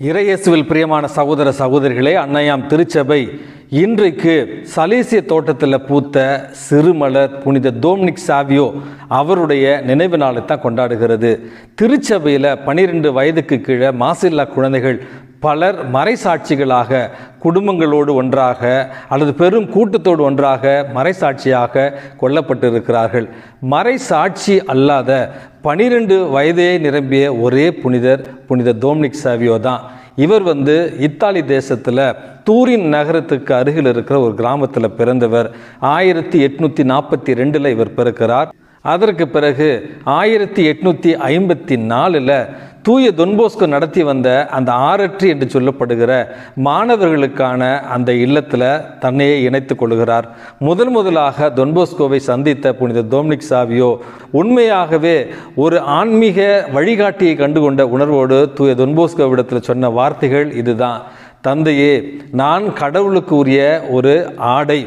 இறையேசுவில் பிரியமான சகோதர சகோதரிகளே அன்னையாம் திருச்சபை இன்றைக்கு சலேசிய தோட்டத்தில் பூத்த சிறுமலர் புனித டோம்னிக் சாவியோ அவருடைய நினைவு நாளை தான் கொண்டாடுகிறது. திருச்சபையில் பனிரெண்டு வயதுக்கு கீழே மாசில்லா குழந்தைகள் பலர் மறைசாட்சிகளாக குடும்பங்களோடு ஒன்றாக அல்லது பெரும் கூட்டத்தோடு ஒன்றாக மறைசாட்சியாக கொல்லப்பட்டிருக்கிறார்கள். மறைசாட்சி அல்லாத பனிரெண்டு வயதே நிரம்பிய ஒரே புனிதர் புனித டோம்னிக் சாவியோ தான். இவர் வந்து இத்தாலி தேசத்தில் தூரின் நகரத்துக்கு அருகில் இருக்கிற ஒரு கிராமத்தில் பிறந்தவர். ஆயிரத்தி எட்நூற்றி நாற்பத்தி ரெண்டில் இவர் பிறக்கிறார். அதற்கு பிறகு ஆயிரத்தி எட்நூற்றி ஐம்பத்தி நாலில் தூய தொன்போஸ்கோ நடத்தி வந்த அந்த ஆரற்றி என்று சொல்லப்படுகிற மாணவர்களுக்கான அந்த இல்லத்தில் தன்னையே இணைத்து கொள்கிறார். முதல் முதலாக தொன்போஸ்கோவை சந்தித்த புனித டோம்னிக் சாவியோ உண்மையாகவே ஒரு ஆன்மீக வழிகாட்டியை கண்டுகொண்ட உணர்வோடு தூய தொன்போஸ்கோவிடத்தில் சொன்ன வார்த்தைகள் இதுதான். தந்தையே நான் கடவுளுக்கு உரிய ஒரு ஆடை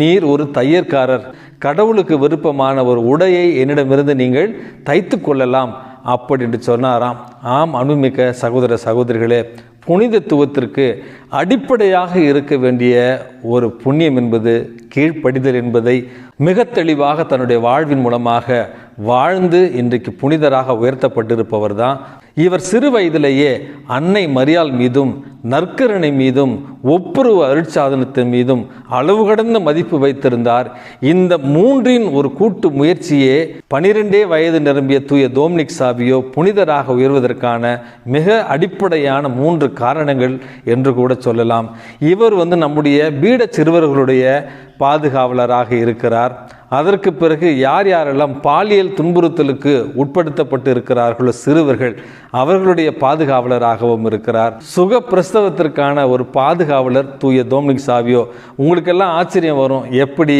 நீர் ஒரு தையற்காரர். கடவுளுக்கு விருப்பமான ஒரு உடையை என்னிடமிருந்து நீங்கள் தைத்து கொள்ளலாம் அப்படி என்று சொன்னாராம். ஆம் அன்புமிக்க சகோதர சகோதரிகளே புனிதத்துவத்திற்கு அடிப்படையாக இருக்க வேண்டிய ஒரு புண்ணியம் என்பது கீழ்ப்படிதல் என்பதை மிக தெளிவாக தன்னுடைய வாழ்வின் மூலமாக வாழ்ந்து இன்றைக்கு புனிதராக உயர்த்தப்பட்டிருப்பவர் தான் இவர் சிறு வயதிலேயே அன்னை மரியாள் மீதும் நற்கரணை மீதும் ஒப்புரவு அருட்சாதனத்தின் மீதும் அளவு கடந்த மதிப்பு வைத்திருந்தார். இந்த மூன்றின் ஒரு கூட்டு முயற்சியே பனிரெண்டே வயது நிரம்பிய தூய டோம்னிக் சாவியோ புனிதராக உயர்வதற்கான மிக அடிப்படையான மூன்று காரணங்கள் என்று கூட சொல்லலாம். இவர் வந்து நம்முடைய பீட சிறுவர்களுடைய பாதுகாவலராக இருக்கிறார். அதற்கு பிறகு யார் யாரெல்லாம் பாலியல் துன்புறுத்தலுக்கு உட்படுத்தப்பட்டு இருக்கிறார்களோ சிறுவர்கள் அவர்களுடைய பாதுகாவலராகவும் இருக்கிறார். சுக பிரசவத்திற்கான ஒரு பாதுகாவலர் தூய தோம்னிக் சாவியோ உங்களுக்கெல்லாம் ஆச்சரியம் வரும். எப்படி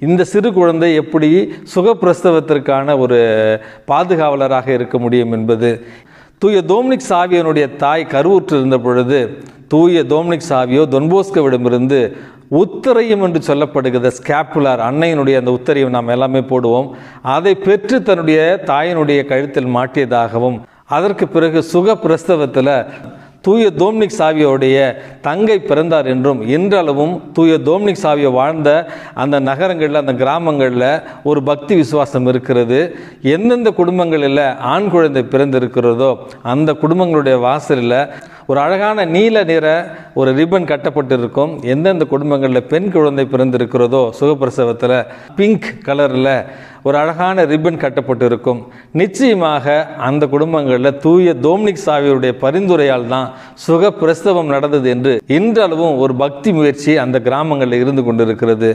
இந்த சிறு குழந்தை எப்படி சுகப்பிரசவத்திற்கான ஒரு பாதுகாவலராக இருக்க முடியும் என்பது. தூய தோம்னிக் சாவியனுடைய தாய் கருவுற்று இருந்த பொழுது தூய தோம்னிக் சாவியோ தொன்போஸ்கோவிடமிருந்து உத்தரையும் என்று சொல்லப்படுகிற ஸ்கேப்புலார் அன்னையினுடைய அந்த உத்தரையும் நாம் எல்லாமே போடுவோம். அதை பெற்று தன்னுடைய தாயினுடைய கழுத்தில் மாட்டியதாகவும் அதற்கு பிறகு சுக பிரஸ்தவத்தில் தூய தோம்னிக் சாவியோடைய தங்கை பிறந்தார் என்றும் இன்றளவும் தூய தோம்னிக் சாவியை வாழ்ந்த அந்த நகரங்களில் அந்த கிராமங்களில் ஒரு பக்தி விசுவாசம் இருக்கிறது. எந்தெந்த குடும்பங்களில் ஆண் குழந்தை பிறந்திருக்கிறதோ அந்த குடும்பங்களுடைய வாசலில் ஒரு அழகான நீல நிற ஒரு ரிப்பன் கட்டப்பட்டிருக்கும். எந்தெந்த குடும்பங்களில் பெண் குழந்தை பிறந்திருக்கிறதோ சுகப்பிரசவத்தில் பிங்க் கலரில் ஒரு அழகான ரிப்பன் கட்டப்பட்டிருக்கும். நிச்சயமாக அந்த குடும்பங்களில் தூய தோம்னிக் சாவியருடைய பரிந்துரையால் தான் சுக பிரசவம் நடந்தது என்று இன்றளவும் ஒரு பக்தி முயற்சி அந்த கிராமங்களில் இருந்து கொண்டிருக்கிறது.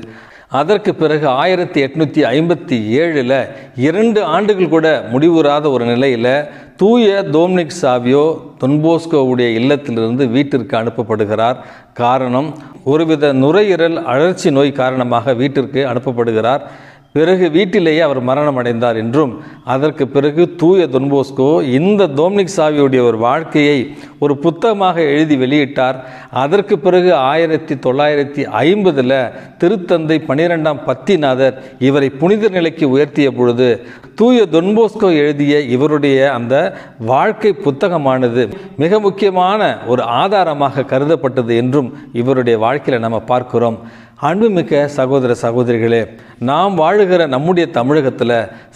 அதற்கு பிறகு ஆயிரத்தி எட்நூற்றி ஐம்பத்தி ஏழில் இரண்டு ஆண்டுகள் கூட முடிவுறாத ஒரு நிலையில் தூய டோம்னிக் சாவியோ தொன்போஸ்கோவுடைய இல்லத்திலிருந்து வீட்டிற்கு அனுப்பப்படுகிறார். காரணம் ஒருவித நுரையீரல் அழற்சி நோய் காரணமாக வீட்டிற்கு அனுப்பப்படுகிறார். பிறகு வீட்டிலேயே அவர் மரணம் அடைந்தார் என்றும் அதற்கு பிறகு தூய தொன்போஸ்கோ இந்த டோம்னிக் சாவியுடைய ஒரு வாழ்க்கையை ஒரு புத்தகமாக எழுதி வெளியிட்டார். அதற்கு பிறகு ஆயிரத்தி தொள்ளாயிரத்தி ஐம்பதில் திருத்தந்தை பனிரெண்டாம் பத்திநாதர் இவரை புனித நிலைக்கு உயர்த்திய பொழுது தூய தொன்போஸ்கோ எழுதிய இவருடைய அந்த வாழ்க்கை புத்தகமானது மிக முக்கியமான ஒரு ஆதாரமாக கருதப்பட்டது என்றும் இவருடைய வாழ்க்கையில் நம்ம பார்க்கிறோம். அன்புமிக்க சகோதர சகோதரிகளே நாம் வாழுகிற நம்முடைய தமிழகத்தில்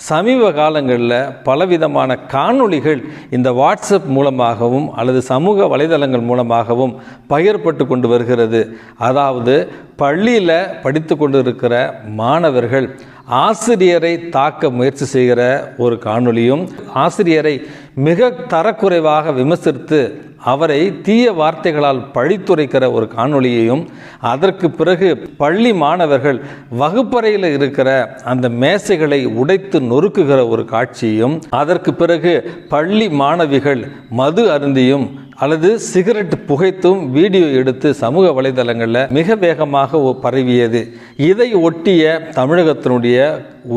சமீப காலங்களில் பலவிதமான காணொளிகள் இந்த வாட்ஸ்அப் மூலமாகவும் அல்லது சமூக வலைதளங்கள் மூலமாகவும் பகிரப்பட்டு கொண்டு வருகிறது. அதாவது பள்ளியில் படித்து கொண்டு இருக்கிற மாணவர்கள் ஆசிரியரை தாக்க முயற்சி செய்கிற ஒரு காணொளியும் ஆசிரியரை மிக தரக்குறைவாக விமர்சித்து அவரை தீய வார்த்தைகளால் பழித்துரைக்கிற ஒரு காணொளியையும் அதற்கு பிறகு பள்ளி மாணவர்கள் வகுப்பறையில் இருக்கிற அந்த மேசைகளை உடைத்து நொறுக்குகிற ஒரு காட்சியும் அதற்கு பிறகு பள்ளி மாணவிகள் மது அருந்தியும் அல்லது சிகரெட் புகைத்தும் வீடியோ எடுத்து சமூக வலைதளங்களில் மிக வேகமாக பரவியது. இதை ஒட்டிய தமிழகத்தினுடைய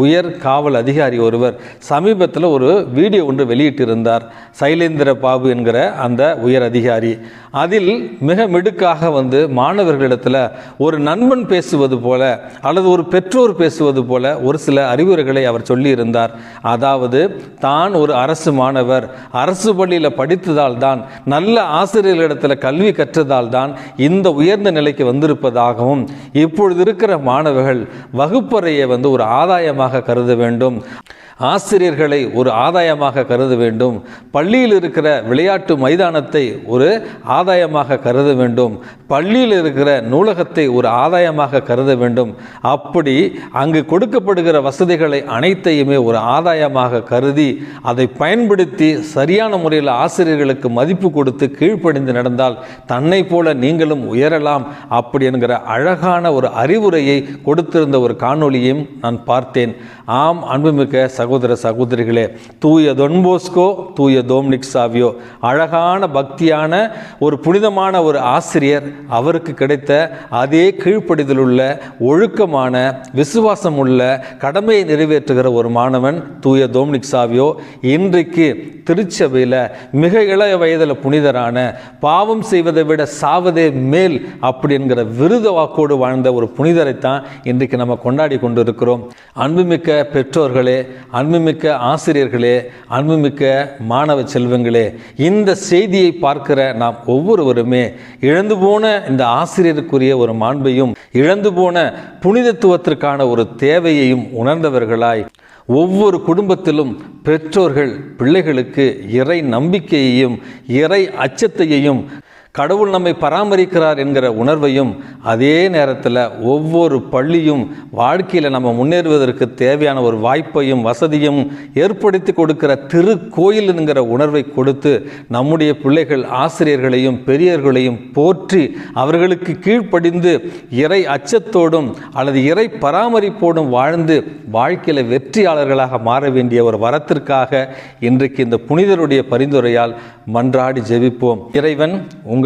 உயர் காவல் அதிகாரி ஒருவர் சமீபத்தில் ஒரு வீடியோ ஒன்று வெளியிட்டிருந்தார். சைலேந்திர பாபு என்கிற அந்த உயர் அதிகாரி. அதில் மிக மிடுக்காக வந்து மாணவர்களிடத்தில் ஒரு நண்பன் பேசுவது போல அல்லது ஒரு பெற்றோர் பேசுவது போல ஒரு சில அறிவுரைகளை அவர் சொல்லியிருந்தார். அதாவது தான் ஒரு அரசு மாணவர். அரசு பள்ளியில் படித்ததால் தான் நல்ல ஆசிரியர்களிடத்தில் கல்வி கற்றதால் தான் இந்த உயர்ந்த நிலைக்கு வந்திருப்பதாகவும் இப்பொழுது இருக்கிற மாணவர்கள் வகுப்பறையை வந்து ஒரு ஆதாயம் ஆதாயமாக கருத வேண்டும். ஆசிரியர்களை ஒரு ஆதாயமாக கருத வேண்டும். பள்ளியில் இருக்கிற விளையாட்டு மைதானத்தை ஒரு ஆதாயமாக கருத வேண்டும். பள்ளியில் இருக்கிற நூலகத்தை ஒரு ஆதாயமாக கருத வேண்டும். அப்படி அங்கு கொடுக்கப்படுகிற வசதிகளை அனைத்தையுமே ஒரு ஆதாயமாக கருதி அதை பயன்படுத்தி சரியான முறையில் ஆசிரியர்களுக்கு மதிப்பு கொடுத்து கீழ்ப்படிந்து நடந்தால் தன்னை போல நீங்களும் உயரலாம். அப்படி என்கிற அழகான ஒரு அறிவுரையை கொடுத்திருந்த ஒரு காணொளியையும் நான் பார்த்தேன். ஆம் அன்புமிக்க சகோதர சகோதரிகளே தூய தொன்போஸ்கோ தூய தோம்னிக் சாவியோ அழகான பக்தியான ஒரு புனிதமான ஒரு ஆசிரியர் அவருக்கு கிடைத்த அதே கீழ்ப்படிதலுள்ள ஒழுக்கமான விசுவாசம் உள்ள கடமையை நிறைவேற்றுகிற ஒரு மாணவன் தூய தோம்னிக் சாவியோ இன்றைக்கு திருச்சபையில் மிக இளைய வயதில் புனிதரான பாவம் செய்வதை விட சாவதே மேல் அப்படி என்கிற விருத வாக்கோடு வாழ்ந்த ஒரு புனிதரைத்தான் இன்றைக்கு நம்ம கொண்டாடி கொண்டு இருக்கிறோம் அன்புமிக்க பெற்றோர்களே அன்புமிக்க ஆசிரியர்களே அன்புமிக்க மாணவ செல்வங்களே இந்த செய்தியை பார்க்கிற நாம் ஒவ்வொருவருமே இழந்து போன இந்த ஆசிரியருக்குரிய ஒரு மாண்பையும் இழந்து போன புனிதத்துவத்திற்கான ஒரு தேவையையும் உணர்ந்தவர்களாய் ஒவ்வொரு குடும்பத்திலும் பெற்றோர்கள் பிள்ளைகளுக்கு இறை நம்பிக்கையையும் இறை அச்சத்தையையும் கடவுள் நம்மை பராமரிக்கிறார் என்கிற உணர்வையும் அதே நேரத்தில் ஒவ்வொரு பள்ளியும் வாழ்க்கையில் நம்ம முன்னேறுவதற்கு தேவையான ஒரு வாய்ப்பையும் வசதியும் ஏற்படுத்தி கொடுக்கிற திருக்கோயில் என்கிற உணர்வை கொடுத்து நம்முடைய பிள்ளைகள் ஆசிரியர்களையும் பெரியவர்களையும் போற்றி அவர்களுக்கு கீழ்ப்படிந்து இறை அச்சத்தோடும் அல்லது இறை பராமரிப்போடும் வாழ்ந்து வாழ்க்கையில் வெற்றியாளர்களாக மாற வேண்டிய ஒரு வரத்திற்காக இன்றைக்கு இந்த புனிதருடைய பரிந்துரையால் மன்றாடி ஜெபிப்போம். இறைவன் உங்கள்